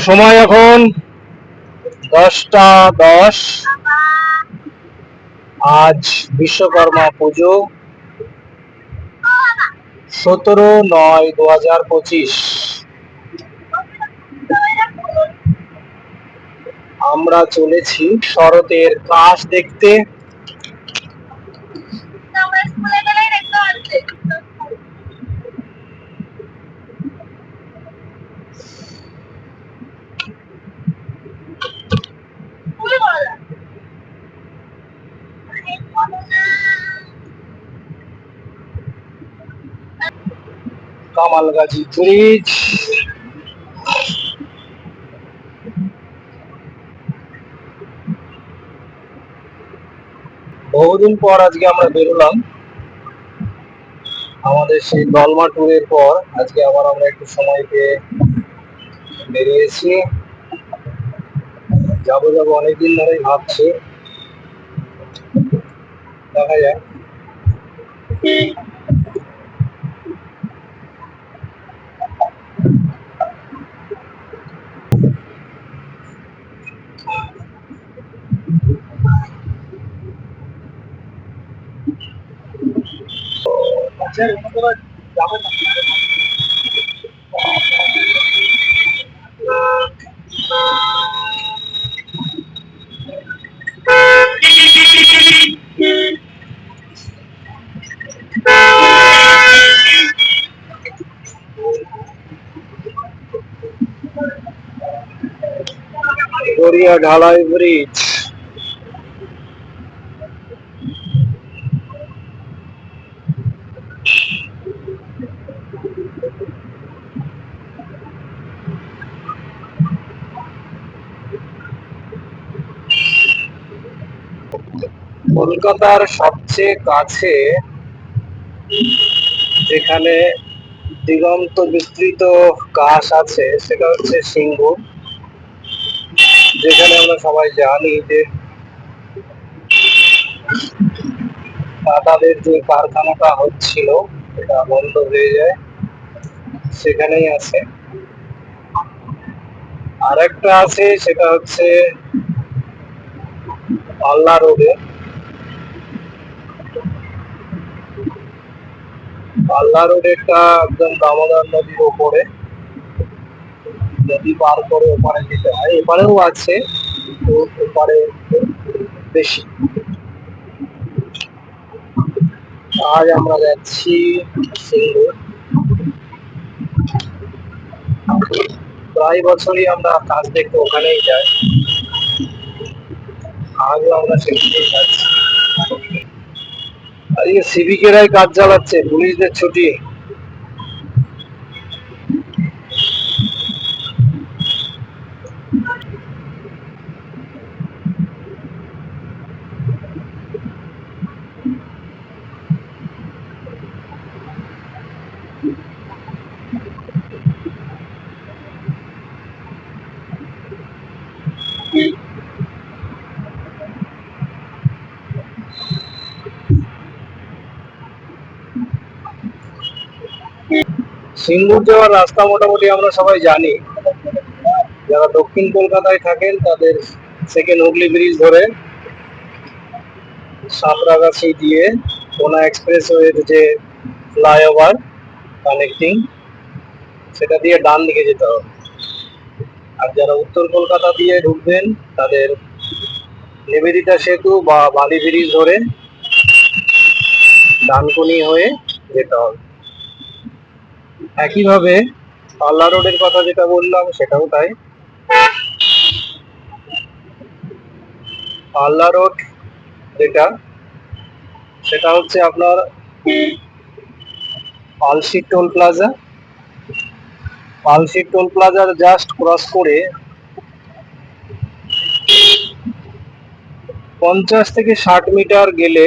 সময় এখন দশটা দশ। আজ বিশ্বকর্মা পুজো। সতেরো নয় দু হাজার পঁচিশ। আমরা চলেছি শরতের কাশ দেখতে আমরা স্কুলে গেলেই দেখতে পাচ্ছি খুবই ভালো লাগে। কামালগাজি ব্রিজ। বহুদিন পর আজকে আমরা বেরোলাম। আমাদের সেই দলমা ট্যুরের পর আজকে আবার আমরা একটু সময় পেয়ে বেরিয়েছি। যাব যাব অনেকদিন ধরেই ভাবছি। দেখা যাক। আচ্ছা যাবে না। গড়িয়া ঢালাই ব্রিজ কলকাতার সবচেয়ে কাছে যেখানে দিগন্ত বিস্তৃত কাশ আছে সেটা হচ্ছে সিঙ্গুর যেখানে আমরা সবাই জানি যে টাটাদের যে কারখানাটা হচ্ছিল সেটা বন্ধ হয়ে যায়। সেখানেই আছে। আর একটা আছে, সেটা হচ্ছে পাল্লা রোডে পাল্লা একটা একদম দামোদর নদীর ওপরে। নদী পার করে ওপারে যেতে হয়, এপারেও আছে ওপারে বেশি। আজ আমরা যাচ্ছি প্রায় বছরই আমরা কাজ দেখতে ওখানেই যাই। আজও আমরা সেখানেই যাচ্ছি। আজকে সিভিকেরাই কাজ চালাচ্ছে, পুলিশদের ছুটি। সিঙ্গুর যাওয়ার রাস্তা মোটামুটি আমরা সবাই জানি। যারা দক্ষিণ কলকাতায় থাকেন, তাদের সেকেন্ড হুগলি ব্রিজ ধরে সাঁতরাগাছি দিয়ে কোনা এক্সপ্রেস ওয়ের যে ফ্লাইওভার কানেক্টিং সেটা দিয়ে ডান দিকে যেতে হবে। আর যারা উত্তর কলকাতা দিয়ে ঢুকবেন, তাদের নিবেদিতা সেতু বা বালি ব্রিজ ধরে ডানকুনি হয়ে যেতে হবে। একইভাবে পাল্লা রোডের কথা যেটা বললাম, সেটাও তাই। পাল্লা রোড যেটা, সেটা হচ্ছে আপনার Palshi toll plaza. Palshi toll প্লাজার জাস্ট ক্রস করে পঞ্চাশ থেকে ষাট মিটার গেলে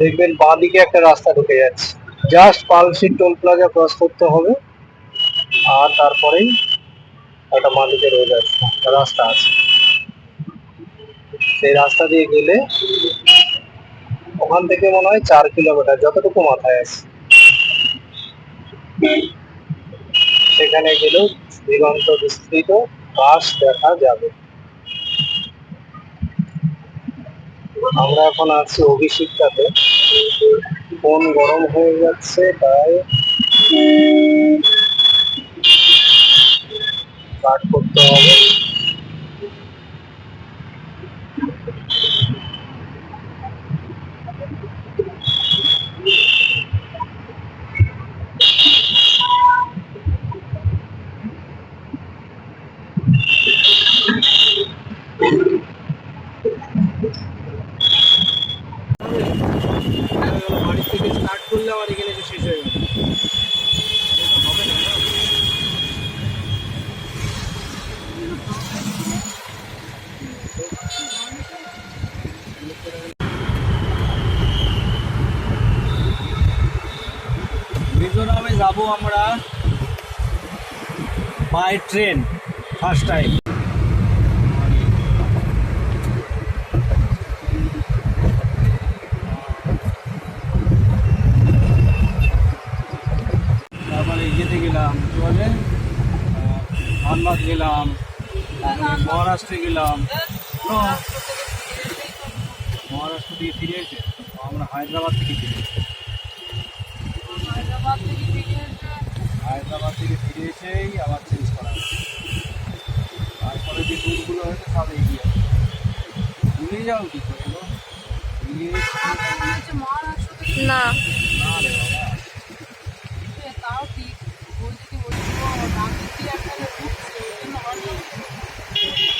দেখবেন বাঁ দিকে একটা রাস্তা ঢুকে যাচ্ছে। Just Palsi toll plaza cross করতে হবে। আর তারপরেই একটা মালিকের রোড আছে রাস্তা আছে। সেই রাস্তা দিয়ে গেলে ওখান থেকে মনে হয় চার কিলোমিটার, যতটুকু মাথায় আছে। সেখানে গেলেও দিগন্ত বিস্তৃত, বাস দেখা যাবে। আমরা এখন আছি অভিষিক্তাতে। ফোন গরম হয়ে যাচ্ছে তাই কাট করতে হবে। বাড়ি থেকে স্টার্ট করলে আমার আমরা বাই ট্রেন ফার্স্ট টাইম তারপরে ইয়েতে গেলাম কি বলে ধানবাদ গেলাম তারপরে মহারাষ্ট্রে গেলাম। মহারাষ্ট্র থেকে ফিরে এসে আমরা হায়দ্রাবাদ থেকে ফিরে এসে হায়দ্রাবাদ থেকে ফিরে এসেই আবার চেঞ্জ করা তারপরে যে ট্যুরগুলো হয়েছে সব এগিয়ে ভুলে যাও কি করে না। না রে বাবা। এনিওয়েজ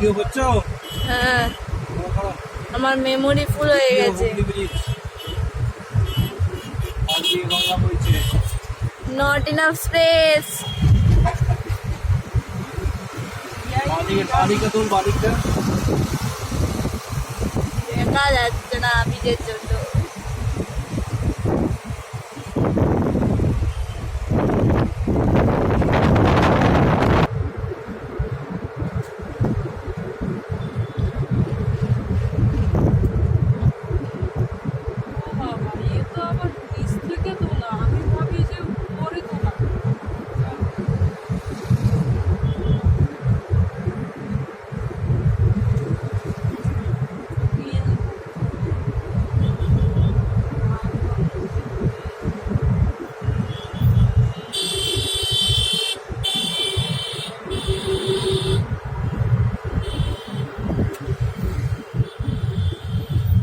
ভিডিও করছ? হ্যাঁ। করো। আমার মেমোরি ফুল হয়ে গেছে। নট ইনাফ স্পেস দেখা যাচ্ছে না ব্রিজের জন্য ও বাবা এ তো আবার নিচ থেকে তোলা আমি ভাবি যে উপরে তোলা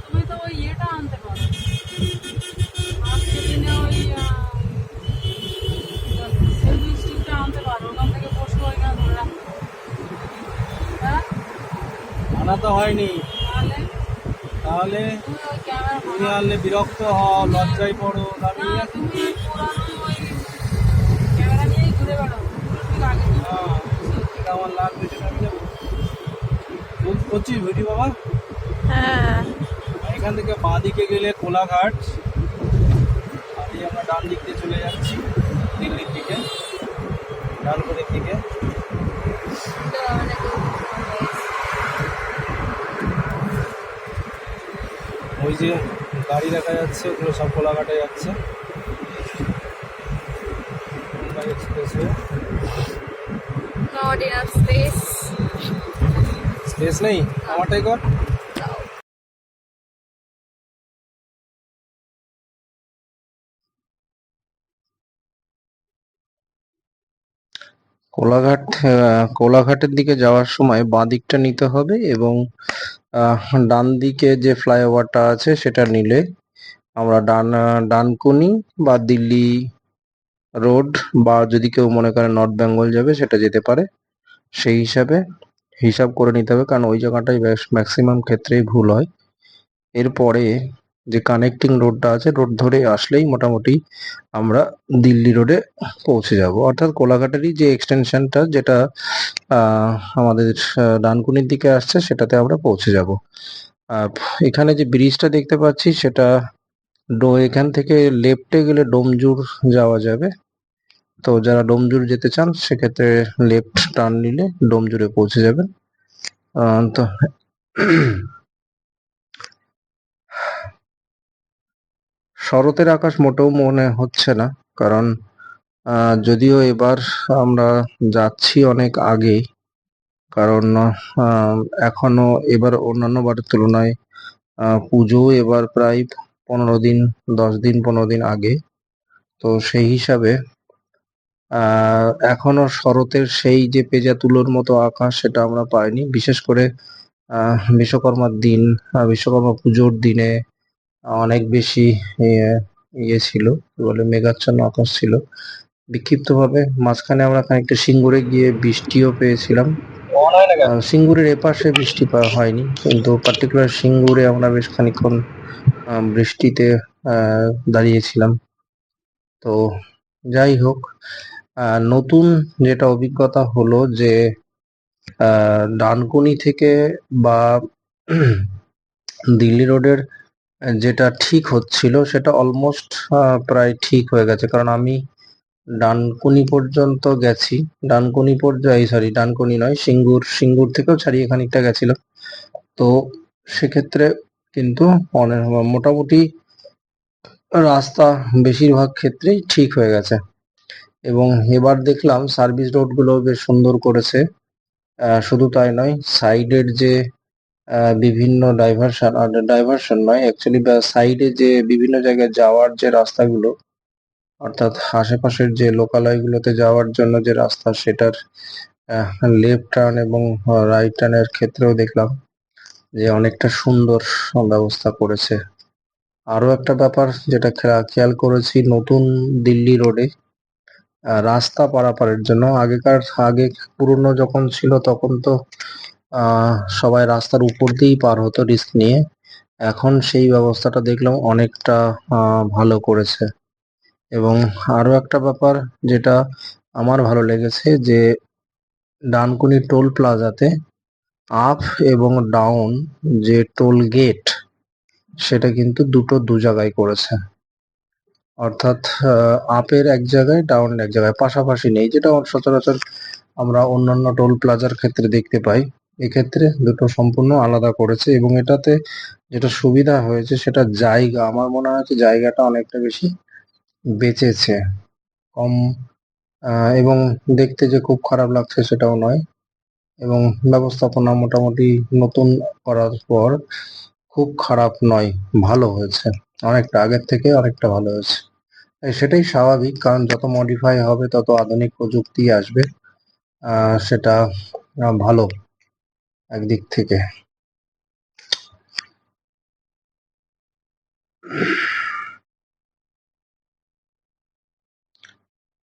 তুমি তো ওই ইয়েটা আনতে পারো আজকে দিনে ওই সেলফি স্টিকটা আনতে পারো ওখান থেকে পশু ওইখানে ধরে রাখতে পারো। হ্যাঁ আনা তো হয়নি তাহলে তাহলে তুমি ওই ক্যামেরা তুমি আনলে বিরক্ত হও লজ্জায় পড়ো হ্যাঁ, আমার লাগবে সেটা আমি যাব করছিস ভিডিও বাবা? হ্যাঁ। এখান থেকে বাঁ দিকে গেলে কোলাঘাট আর এই আমরা ডান দিক দিয়ে চলে যাচ্ছি দিল্লির দিকে ডানপুরের দিকে। ওই যে গাড়ি দেখা যাচ্ছে ওগুলো সব কোলাঘাটে যাচ্ছে। স্পেস নেই? আমারটাই কর। কোলাঘাট কোলাঘাটের দিকে যাওয়ার সময় বাঁ দিকটা নিতে হবে এবং ডান দিকে যে ফ্লাইওভারটা আছে সেটা নিলে আমরা ডান ডানকুনি বা দিল্লি রোড বা যদি কেউ মনে করে নর্থ বেঙ্গল যাবে সেটা যেতে পারে। সেই হিসাবে হিসাব করে নিতে হবে কারণ ওই জায়গাটাই ম্যাক্সিমাম ক্ষেত্রেই ভুল হয়। এরপরে যে কানেক্টিং রোডটা আছে রোড ধরে আসলেই মোটামুটি আমরা দিল্লি রোডে পৌঁছে যাব। অর্থাৎ কোলাঘাটেরই যে এক্সটেনশনটা যেটা আমাদের ডানকুনির দিকে আসছে, সেটাতে আমরা পৌঁছে যাব। এখানে যে ব্রিজটা দেখতে পাচ্ছি, সেটা ডো এখান থেকে লেফটে গেলে ডোমজুর যাওয়া যাবে। তো যারা ডোমজুর যেতে চান, সেক্ষেত্রে লেফট টার্ন নিলে ডোমজুরে পৌঁছে যাবেন। তো শরতের আকাশ মোটেও মনে হচ্ছে না, কারণ যদিও এবার আমরা যাচ্ছি অনেক আগে, কারণ এখনও এবার অন্যান্য বারের তুলনায় পুজো এবার প্রায় পনেরো দিন, দশ দিন, পনেরো দিন আগে। তো সেই হিসাবে এখনও শরতের সেই যে পেঁজা তুলোর মতো আকাশ সেটা আমরা পাইনি। বিশেষ করে বিশ্বকর্মার দিন বিশ্বকর্মা পুজোর দিনে অনেক বেশি ইয়ে ছিল, কি বলে, মেঘাচ্ছন্ন আকাশ ছিল। বিক্ষিপ্তভাবে মাঝখানে আমরা খানিকটা সিঙ্গুরে গিয়ে বৃষ্টিও পেয়েছিলাম। সিঙ্গুরের এপাশে বৃষ্টি হয়নি, কিন্তু পার্টিকুলার সিঙ্গুরে আমরা বেশ খানিকক্ষণ বৃষ্টিতে দাঁড়িয়েছিলাম। তো যাই হোক নতুন যেটা অভিজ্ঞতা হলো যে ডানকুনি থেকে বা দিল্লি রোডের যেটা ঠিক হচ্ছিল সেটা অলমোস্ট প্রায় ঠিক হয়ে গেছে। কারণ আমি ডানকুনি পর্যন্ত গেছি। ডানকুনি এই সরি ডানকুনি নয়, সিঙ্গুর সিঙ্গুর থেকেও ছাড়িয়ে খানিকটা গেছিলাম তো সেক্ষেত্রে কিন্তু অনেক মোটামুটি রাস্তা বেশিরভাগ ক্ষেত্রেই ঠিক হয়ে গেছে। এবং এবার দেখলাম সার্ভিস রোডগুলো বেশ সুন্দর করেছে। শুধু তাই নয় সাইডের যে বিভিন্ন ডাইভারশন ডাইভারশন নয় অ্যাকচুয়ালি সাইডে যে বিভিন্ন জায়গায় যাওয়ার যে রাস্তাগুলো, অর্থাৎ আশেপাশের যে লোকালয়গুলোতে যাওয়ার জন্য যে রাস্তা, সেটার লেফট টার্ন এবং রাইট টার্নের ক্ষেত্রেও দেখলাম যে অনেকটা সুন্দর ব্যবস্থা করেছে। আরও একটা ব্যাপার যেটা খেয়া- খেয়াল করেছি নতুন দিল্লি রোডে রাস্তা পারাপারের জন্য। আগেকার, আগে পুরনো যখন ছিল তখন তো সবাই রাস্তার উপর দিয়েই পার হতো রিস্ক নিয়ে। এখন সেই ব্যবস্থাটা দেখলাম অনেকটা ভালো করেছে। এবং আরও একটা ব্যাপার যেটা আমার ভালো লেগেছে যে, ডানকুনি টোল প্লাজাতে আপ এবং ডাউন যে টোল গেট সেটা কিন্তু দুটো দু জায়গায় করেছে। অর্থাৎ আপের এক জায়গায় ডাউন এক জায়গায়। পাশাপাশি নেই, যেটা সচরাচর আমরা অন্যান্য টোল প্লাজার ক্ষেত্রে দেখতে পাই। এক্ষেত্রে দুটো সম্পূর্ণ আলাদা করেছে এবং এটাতে যেটা সুবিধা হয়েছে সেটা জায়গা, আমার মনে হয় যে জায়গাটা অনেকটা বেশি বেঁচেছে। কম এবং দেখতে যে খুব খারাপ লাগছে সেটাও নয়। এবং ব্যবস্থাপনা মোটামুটি নতুন করার পর খুব খারাপ নয়, ভালো হয়েছে। অনেকটা আগের থেকে অনেকটা ভালো হয়েছে। সেটাই স্বাভাবিক, কারণ যত মডিফাই হবে তত আধুনিক প্রযুক্তি আসবে সেটা ভালো। একদিক থেকে।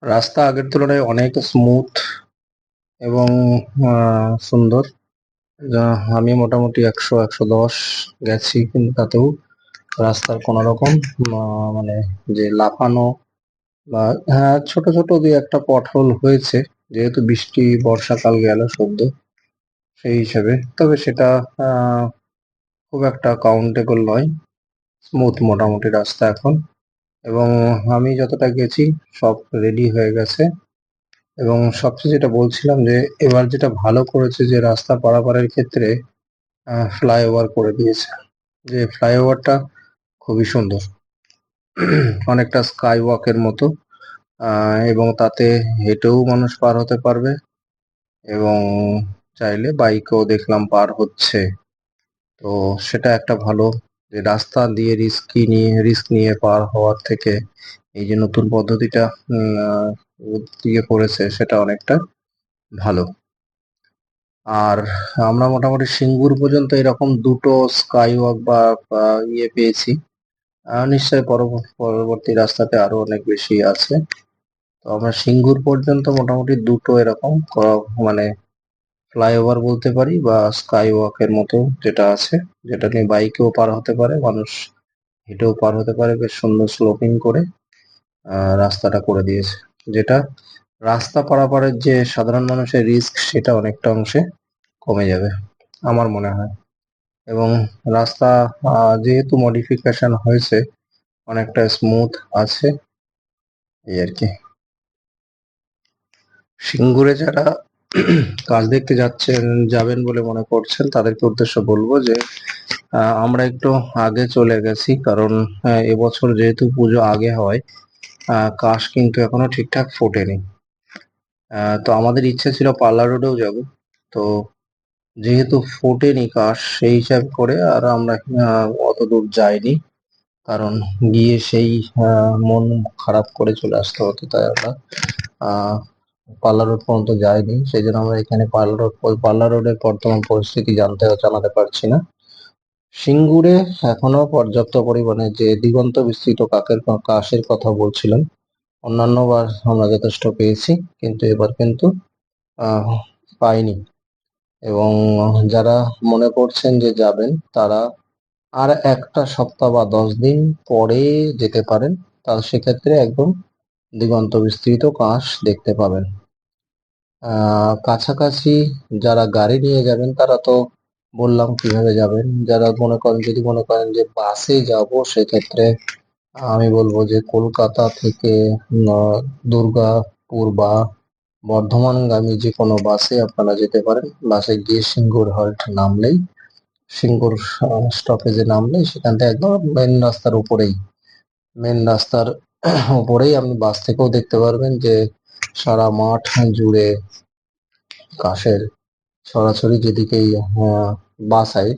রাস্তা আগের তুলনায় অনেক স্মুথ এবং সুন্দর। যা আমি মোটামুটি একশো একশো দশ গেছি কিন্তু তাতেও রাস্তার কোনো রকম মানে যে লাফানো বা হ্যাঁ ছোট ছোট দুই একটা পটহোল হয়েছে। যেহেতু বৃষ্টি, বর্ষাকাল গেল সদ্য। সেই হিসেবে। তবে সেটা খুব একটা কাউন্টেবল নয়। স্মুথ মোটামুটি রাস্তা এখন। এবং আমি যতটা গেছি, সব রেডি হয়ে গেছে। এবং সবচেয়ে যেটা বলছিলাম যে, এবার যেটা ভালো করেছে যে, রাস্তা পারাপারের ক্ষেত্রে ফ্লাইওভার করে দিয়েছে। যে ফ্লাইওভারটা খুবই সুন্দর। অনেকটা স্কাই ওয়াকের মতো এবং তাতে হেঁটেও মানুষ পার হতে পারবে। এবং চাইলে বাইকও দেখলাম পার হচ্ছে। তো সেটা একটা ভালো যে রাস্তা দিয়ে রিস্কি নিয়ে রিস্ক নিয়ে পার হওয়ার থেকে এই যে নতুন পদ্ধতিটা দিয়ে করেছে সেটা অনেকটা ভালো। আর আমরা মোটামুটি সিঙ্গুর পর্যন্ত এরকম দুটো স্কাই ওয়াক বা ইয়ে পেয়েছি। নিশ্চয়ই পরব- পরবর্তী রাস্তাতে আরও অনেক বেশি আছে। তো আমরা সিঙ্গুর পর্যন্ত মোটামুটি দুটো এরকম মানে ফ্লাইওভার বলতে পারি বা স্কাই ওয়াকের মতো যেটা আছে, যেটা নিয়ে বাইকেও পার হতে পারে, মানুষ হেঁটেও পার হতে পারে, বেশ সুন্দর স্লোপিং করে রাস্তাটা করে দিয়েছে। যেটা রাস্তা পারাপারের যে সাধারণ মানুষের রিস্ক সেটা অনেকটা অংশে কমে যাবে, আমার মনে হয়। এবং রাস্তা যেহেতু মডিফিকেশন হয়েছে, অনেকটা স্মুথ আছে, এই আর কি। সিঙ্গুরে যারা কাজ দেখতে যাচ্ছেন, যাবেন বলে মনে করছেন, তাদেরকে উদ্দেশ্য বলব যে আমরা একটু আগে চলে গেছি, কারণ এবছর যেহেতু পুজো আগে হয় কাশ কিন্তু এখনও ঠিকঠাক ফোটেনি। তো আমাদের ইচ্ছে ছিল পার্লার রোডেও যাব, তো যেহেতু ফোটেনি কাশ সেই হিসাব করে আর আমরা অত দূর যাইনি, কারণ গিয়ে সেই মন খারাপ করে চলে আসতে হতো, তাই আমরা, আহ পার্লার রোড পর্যন্ত যাইনি সেই জন্য আমরা এখানে পার্লার রোড পার্লার রোডের বর্তমান পরিস্থিতি জানতে জানাতে পারছি না। সিঙ্গুরে এখনও পর্যাপ্ত পরিমাণে যে দিগন্ত বিস্তৃত কাকের কাশের কথা বলছিলেন, অন্যান্য বার আমরা যথেষ্ট পেয়েছি, কিন্তু এবার কিন্তু পাইনি। এবং যারা মনে করছেন যে যাবেন, তারা আর একটা সপ্তাহ বা দশ দিন পরে যেতে পারেন তা সেক্ষেত্রে একদম দিগন্ত বিস্তৃত কাশ দেখতে পাবেন। কাছাকাছি যারা গাড়ি নিয়ে যাবেন, তারা তো বললাম কীভাবে যাবেন। যারা মনে করেন, যদি মনে করেন যে বাসে যাব, সেক্ষেত্রে আমি বলব যে কলকাতা থেকে দুর্গাপুর বা বর্ধমানগামী যে কোনো বাসে আপনারা যেতে পারেন। বাসে গিয়ে সিঙ্গুর হল্ট নামলেই, সিঙ্গুর স্টপেজে নামলেই সেখান থেকে একদম মেন রাস্তার উপরেই মেন রাস্তার উপরেই আপনি বাস থেকেও দেখতে পারবেন যে সারা মাঠ জুড়ে কাশের সরাসরি যেদিকেই বা সাইড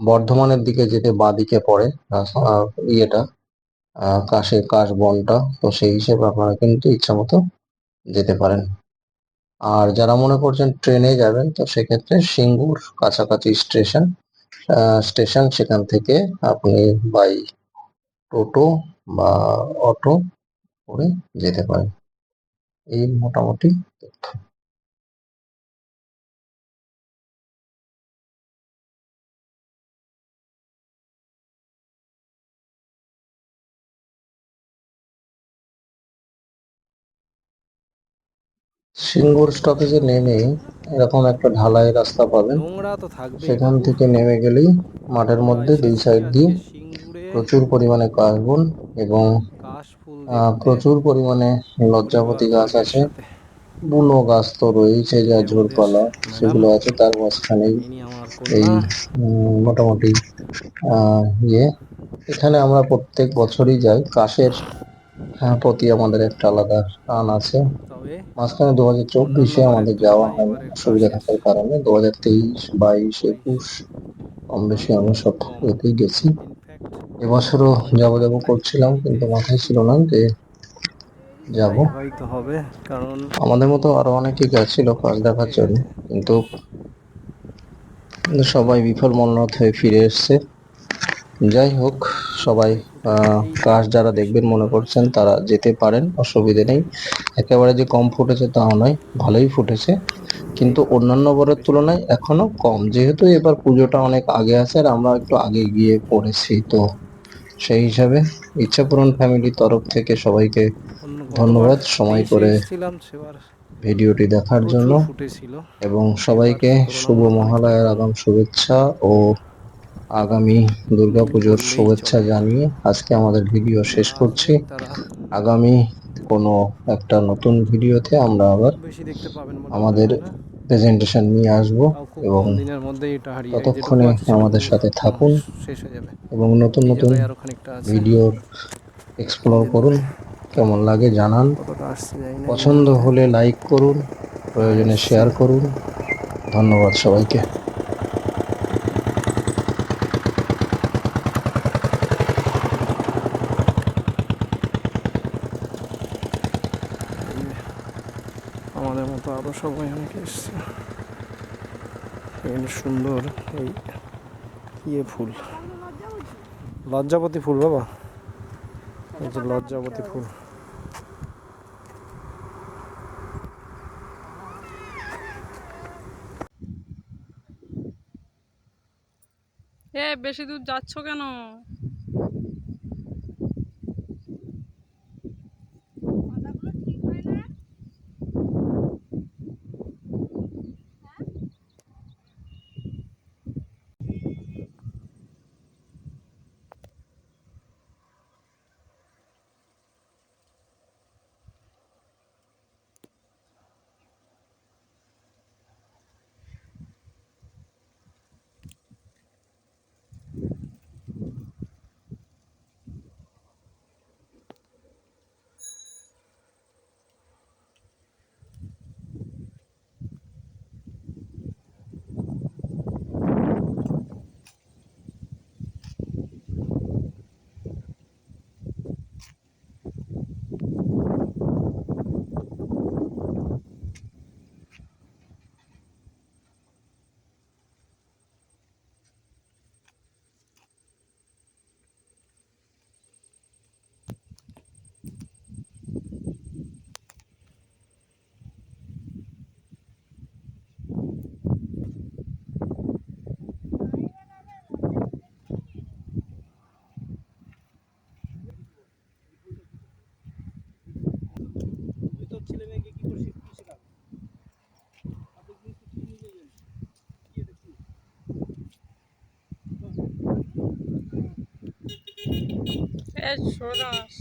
বর্ধমানের দিকে যেতে বাঁদিকে পড়ে ইয়েটা কাশের কাশ বনটা, তো সেই হিসেবে আপনারা কিন্তু ইচ্ছা মতো যেতে পারেন। আর যারা মনে করছেন ট্রেনে যাবেন, তো সেক্ষেত্রে সিঙ্গুর কাছাকাছি স্টেশন স্টেশন সেখান থেকে আপনি বাই টোটো বা অটো করে যেতে পারেন এই মোটামুটি তথ্য। সিঙ্গুর স্টপেজে নেমে এরকম একটা ঢালাই রাস্তা পাবেন। সেখান থেকে নেমে গেলেই মাঠের মধ্যে দুই সাইড দিয়ে প্রচুর পরিমাণে কাশবন এবং প্রচুর পরিমাণে লজ্জাপতি গাছ আছে। বুনো গাছ তো রয়েছে যা ঝোরপালা সেগুলো আছে তার মাঝখানেই এই মোটামুটি ইয়ে। এখানে আমরা প্রত্যেক বছরই যাই। কাশের আহ, প্রতি আমাদের একটা আলাদা টান আছে। মাঝখানে দু হাজার চব্বিশে আমাদের যাওয়া হয় অসুবিধা থাকার কারণে। দু হাজার তেইশ বাইশ একুশ কম বেশি আমরা সব এতেই গেছি। এবছরও যাব যাব করছিলাম কিন্তু মাথায় ছিল না যে যাব। হয়তো হবে কারণ আমাদের মতো আরও অনেকেই গেছিল কাজ দেখার জন্য কিন্তু কিন্তু সবাই বিফল মনোরথ হয়ে ফিরে এসছে। যাই হোক সবাই কাজ যারা দেখবেন মনে করছেন তারা যেতে পারেন অসুবিধে নেই। একেবারে যে কম ফুটেছে তাও নয় ভালোই ফুটেছে। কিন্তু অন্যান্য বারের তুলনায় এখনও কম যেহেতু এবার পুজোটা অনেক আগে আছে আর আমরা একটু আগে গিয়ে পড়েছি তো সেই হিসাবে ইচ্ছাপূরণ ফ্যামিলির তরফ থেকে সবাইকে ধন্যবাদ সময় করে ভিডিওটি দেখার জন্য। এবং সবাইকে শুভ মহালয়ার আগাম শুভেচ্ছা ও আগামী দুর্গাপুজোর শুভেচ্ছা জানিয়ে আজকে আমাদের ভিডিও শেষ করছি। আগামী কোনো একটা নতুন ভিডিওতে আমরা আবার আমাদের? প্রেজেন্টেশন নিয়ে আসব এবং। ততক্ষণে আমাদের সাথে থাকুন। শেষ হয়ে যাবে। এবং নতুন নতুন ভিডিও এক্সপ্লোর করুন কেমন লাগে জানান। পছন্দ হলে লাইক করুন প্রয়োজনে শেয়ার করুন। ধন্যবাদ সবাইকে। মতো সবাই অনেকে এসছে। এখানে সুন্দর এই ইয়ে ফুল। লজ্জাপতি ফুল বাবা। এই যে লজ্জাপতি ফুল। এ, বেশি দূর যাচ্ছ কেন? এ সরাস